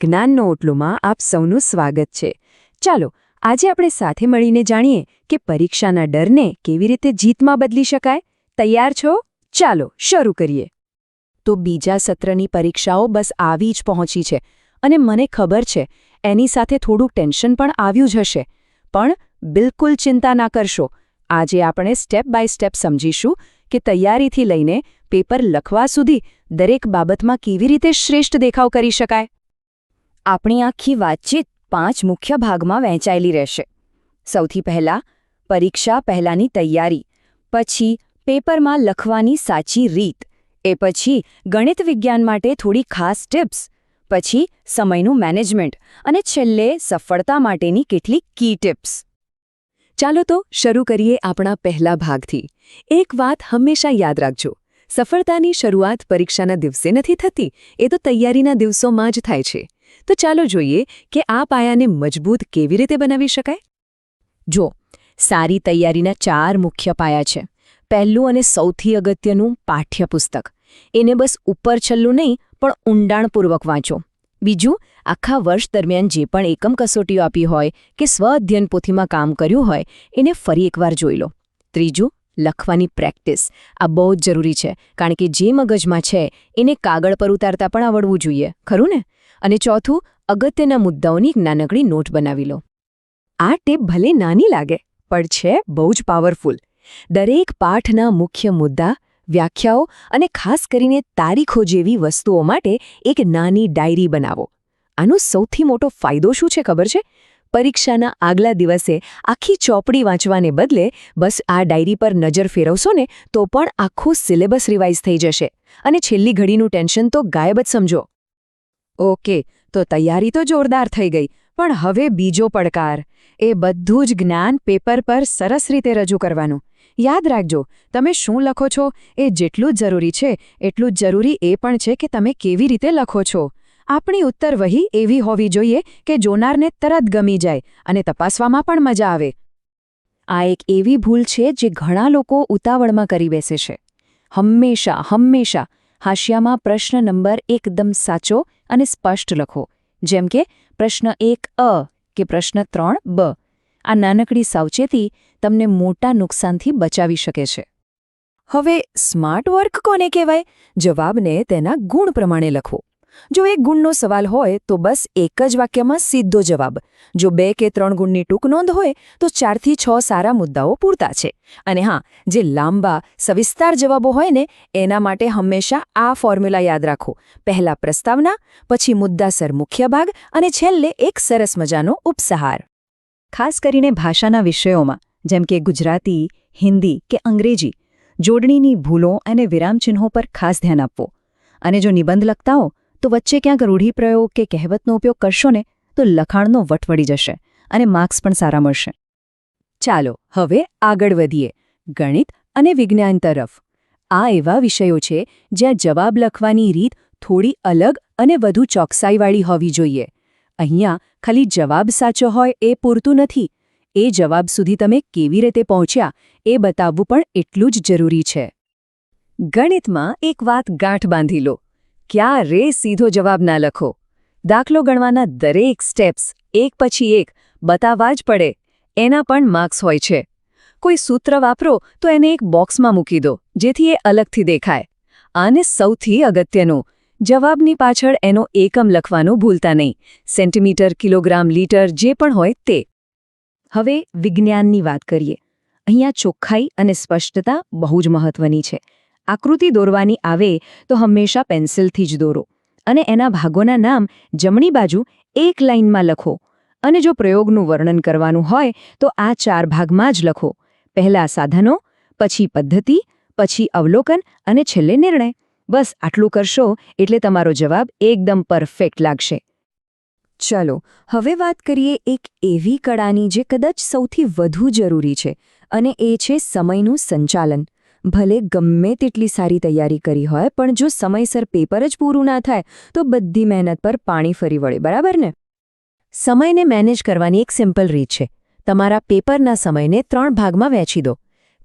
જ્ઞાનનો ઓટલોમાં આપ સૌનું સ્વાગત છે. ચાલો, આજે આપણે સાથે મળીને જાણીએ કે પરીક્ષાના ડરને કેવી રીતે જીતમાં બદલી શકાય. તૈયાર છો? ચાલો, શરૂ કરીએ. તો બીજા સત્રની પરીક્ષાઓ બસ આવી જ પહોંચી છે અને મને ખબર છે, એની સાથે થોડું ટેન્શન પણ આવ્યું જ હશે. પણ બિલકુલ ચિંતા ના કરશો. આજે આપણે સ્ટેપ બાય સ્ટેપ સમજીશું કે તૈયારીથી લઈને પેપર લખવા સુધી દરેક બાબતમાં કેવી રીતે શ્રેષ્ઠ દેખાવ કરી શકાય. આપણી આખી વાતચીત પાંચ મુખ્ય ભાગમાં વહેંચાયેલી રહેશે. સૌથી પહેલા, પરીક્ષા પહેલાંની તૈયારી, પછી પેપરમાં લખવાની સાચી રીત, એ પછી ગણિત વિજ્ઞાન માટે થોડી ખાસ ટિપ્સ, પછી સમયનું મેનેજમેન્ટ અને છેલ્લે સફળતા માટેની કેટલીક કી ટિપ્સ. ચાલો તો શરૂ કરીએ આપણા પહેલા ભાગથી. એક વાત હંમેશા યાદ રાખજો. સફળતાની શરૂઆત પરીક્ષાના દિવસે નથી થતી, એ તો તૈયારીના દિવસોમાં જ થાય છે. તો ચાલો જોઈએ કે આ પાયાને મજબૂત કેવી રીતે બનાવી શકાય. જો સારી તૈયારીના ચાર મુખ્ય પાયા છે. પહેલું અને સૌથી અગત્યનું પાઠ્યપુસ્તક. એને બસ ઉપર છલ્લું નહીં, પણ ઊંડાણપૂર્વક વાંચો. બીજું, આખા વર્ષ દરમિયાન જે પણ એકમ કસોટીઓ આપી હોય કે સ્વ અધ્યયન પોથીમાં કામ કર્યું હોય, એને ફરી એકવાર જોઈ લો. ત્રીજું લખવાની પ્રેક્ટિસ. આ બહુ જ જરૂરી છે, કારણ કે જે મગજમાં છે, એને કાગળ પર ઉતારતા પણ આવડવું જોઈએ. ખરું ને? અને ચોથું, અગત્યના મુદ્દાઓની નાનકડી નોટ બનાવી લો. આ ટેપ ભલે નાની લાગે, પણ છે બહુ જ પાવરફુલ. દરેક પાઠના મુખ્ય મુદ્દા, વ્યાખ્યાઓ અને ખાસ કરીને તારીખો જેવી વસ્તુઓ માટે એક નાની ડાયરી બનાવો. આનો સૌથી મોટો ફાયદો શું છે ખબર છે? પરીક્ષાના આગલા દિવસે આખી ચોપડી વાંચવાને બદલે બસ આ ડાયરી પર નજર ફેરવશો ને તો પણ આખું સિલેબસ રિવાઇઝ થઈ જશે. અને છેલ્લી ઘડીનું ટેન્શન તો ગાયબ જ સમજો. ઓકે, તો તૈયારી તો જોરદાર થઈ ગઈ, પણ હવે બીજો પડકાર. એ બધું જ જ્ઞાન પેપર પર સરસ રીતે રજૂ કરવાનું. યાદ રાખજો, તમે શું લખો છો એ જેટલું જરૂરી છે, એટલું જ જરૂરી એ પણ છે કે તમે કેવી રીતે લખો છો. આપણી ઉત્તર વહી એવી હોવી જોઈએ કે જોનારને તરત ગમી જાય અને તપાસવામાં પણ મજા આવે. આ એક એવી ભૂલ છે જે ઘણા લોકો ઉતાવળમાં કરી બેસે છે. હંમેશા હંમેશા હાશિયામાં પ્રશ્ન નંબર એકદમ સાચો અને સ્પષ્ટ લખો. જેમ કે, પ્રશ્ન એક અ કે પ્રશ્ન ત્રણ બ. આ નાનકડી સાવચેતી તમને મોટા નુકસાનથી બચાવી શકે છે. હવે, સ્માર્ટ વર્ક કોને કહેવાય? જવાબને તેના ગુણ પ્રમાણે લખો. જો એક ગુણનો સવાલ હોય, તો બસ એક જ વાક્યમાં સીધો જવાબ. જો બે કે ત્રણ ગુણની ટૂંક નોંધ હોય, તો ચારથી છ સારા મુદ્દાઓ પૂરતા છે. અને હા, જે લાંબા, સવિસ્તાર જવાબો હોય ને, એના માટે હંમેશા આ ફોર્મ્યુલા યાદ રાખો. પહેલા પ્રસ્તાવના, પછી મુદ્દાસર મુખ્ય ભાગ અને છેલ્લે એક સરસ મજાનો ઉપસહાર. ખાસ કરીને ભાષાના વિષયોમાં, જેમ કે ગુજરાતી, હિન્દી કે અંગ્રેજી, જોડણીની ભૂલો અને વિરામચિહ્નો પર ખાસ ધ્યાન આપવો. અને જો નિબંધ લખતા હો તો વચ્ચે ક્યાંક રૂઢિપ્રયોગ કે કહેવતનો ઉપયોગ કરશો ને, તો લખાણનો વટવડી જશે અને માર્ક્સ પણ સારા મળશે. ચાલો, હવે આગળ વધીએ. ગણિત અને વિજ્ઞાન તરફ. આ એવા વિષયો છે જ્યાં જવાબ લખવાની રીત થોડી અલગ અને વધુ ચોકસાઈવાળી હોવી જોઈએ. અહીંયા ખાલી જવાબ સાચો હોય એ પૂરતું નથી. એ જવાબ સુધી તમે કેવી રીતે પહોંચ્યા એ બતાવવું પણ એટલું જ જરૂરી છે. ગણિતમાં એક વાત ગાંઠ બાંધી લો. ક્યારે સીધો જવાબ ના લખો. દાખલો ગણવાના દરેક સ્ટેપ્સ એક પછી એક બતાવવા જ પડે. એના પણ માર્ક્સ હોય છે. કોઈ સૂત્ર વાપરો તો એને એક બોક્સમાં મૂકી દો, જેથી એ અલગથી દેખાય. આને સૌથી અગત્યનું, જવાબની પાછળ એનો એકમ લખવાનું ભૂલતા નહીં. સેન્ટીમીટર કિલોગ્રામ લીટર જે પણ હોય તે. હવે વિજ્ઞાનની વાત કરીએ. અહીંયા ચોખ્ખાઈ અને સ્પષ્ટતા બહુ જ મહત્વની છે. આકૃતિ દોરવાની આવે તો હંમેશા પેન્સિલથી જ દોરો. અને એના ભાગોના નામ જમણી બાજુ એક લાઇનમાં લખો. અને જો પ્રયોગનું વર્ણન કરવાનું હોય તો આ ચાર ભાગમાં જ લખો. પહેલા સાધનો, પછી પદ્ધતિ, પછી અવલોકન અને છેલ્લે નિર્ણય. બસ આટલું કરશો એટલે તમારો જવાબ એકદમ પરફેક્ટ લાગશે. ચલો, હવે વાત કરીએ એક એવી કળાની જે કદાચ સૌથી વધુ જરૂરી છે અને એ છે સમયનું સંચાલન. ભલે ગમે તેટલી સારી તૈયારી કરી હોય, પણ જો સમયસર પેપર જ પૂરું ના થાય, તો બધી મહેનત પર પાણી ફરી વળે, બરાબર ને? સમયને મેનેજ કરવાની એક સિમ્પલ રીત છે. તમારા પેપરના સમયને ત્રણ ભાગમાં વહેંચી દો.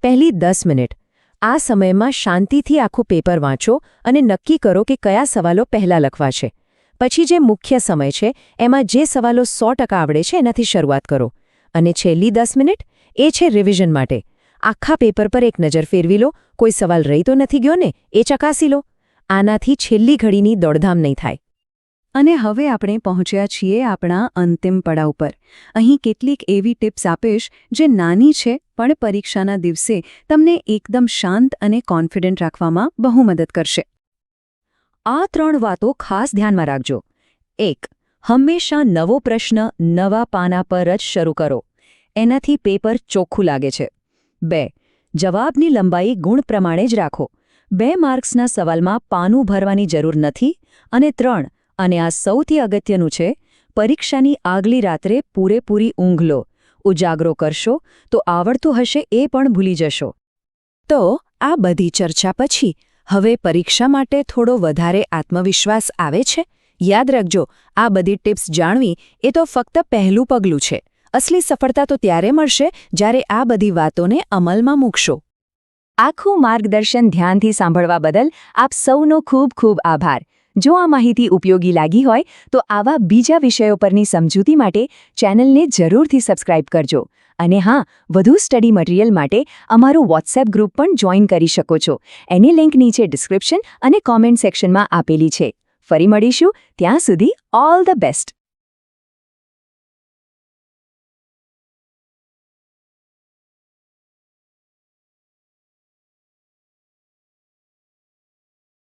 પહેલી દસ મિનિટ. આ સમયમાં શાંતિથી આખું પેપર વાંચો અને નક્કી કરો કે કયા સવાલો પહેલા લખવા છે. પછી જે મુખ્ય સમય છે, એમાં જે સવાલો સો આવડે છે, એનાથી શરૂઆત કરો. અને છેલ્લી દસ મિનિટ, એ છે રિવિઝન માટે. આખા પેપર પર એક નજર ફેરવી લો. કોઈ સવાલ રહી તો નથી ગયો ને? એ ચકાસી લો. આનાથી છેલ્લી ઘડીની દોડધામ નહીં થાય. અને હવે આપણે પહોંચ્યા છીએ આપણા અંતિમ પડાવ પર. અહીં કેટલીક એવી ટિપ્સ આપીશ જે નાની છે, પણ પરીક્ષાના દિવસે તમને એકદમ શાંત અને કોન્ફિડન્ટ રાખવામાં બહુ મદદ કરશે. આ ત્રણ વાતો ખાસ ધ્યાનમાં રાખજો. એક, હંમેશા નવો પ્રશ્ન નવા પાના પર જ શરૂ કરો. એનાથી પેપર ચોખ્ખું લાગે છે. બે. જવાબની લંબાઈ ગુણ પ્રમાણે જ રાખો. બે માર્ક્સના સવાલમાં પાનું ભરવાની જરૂર નથી અને ત્રણ, અને આ સૌથી અગત્યનું છે, પરીક્ષાની આગલી રાત્રે પૂરેપૂરી ઊંઘ લો. ઉજાગરો કરશો તો આવડતું હશે એ પણ ભૂલી જશો. તો, આ બધી ચર્ચા પછી, હવે પરીક્ષા માટે થોડો વધારે આત્મવિશ્વાસ આવે છે? યાદ રાખજો, આ બધી ટિપ્સ જાણવી એ તો ફક્ત પહેલું પગલું છે. અસલી સફળતા તો ત્યારે મળશે જ્યારે આ બધી વાતોને અમલમાં મૂકશો. આખું માર્ગદર્શન ધ્યાનથી સાંભળવા બદલ આપ સૌનો ખૂબ ખૂબ આભાર. જો આ માહિતી ઉપયોગી લાગી હોય, તો આવા બીજા વિષયો પરની સમજૂતી માટે ચેનલને જરૂરથી સબસ્ક્રાઇબ કરજો. અને હા, વધુ સ્ટડી મટીરિયલ માટે અમારું વોટ્સએપ ગ્રુપ પણ જોઈન કરી શકો છો. એની લિંક નીચે ડિસ્ક્રિપ્શન અને કોમેન્ટ સેક્શનમાં આપેલી છે. ફરી મળીશું. ત્યાં સુધી ઓલ ધ બેસ્ટ.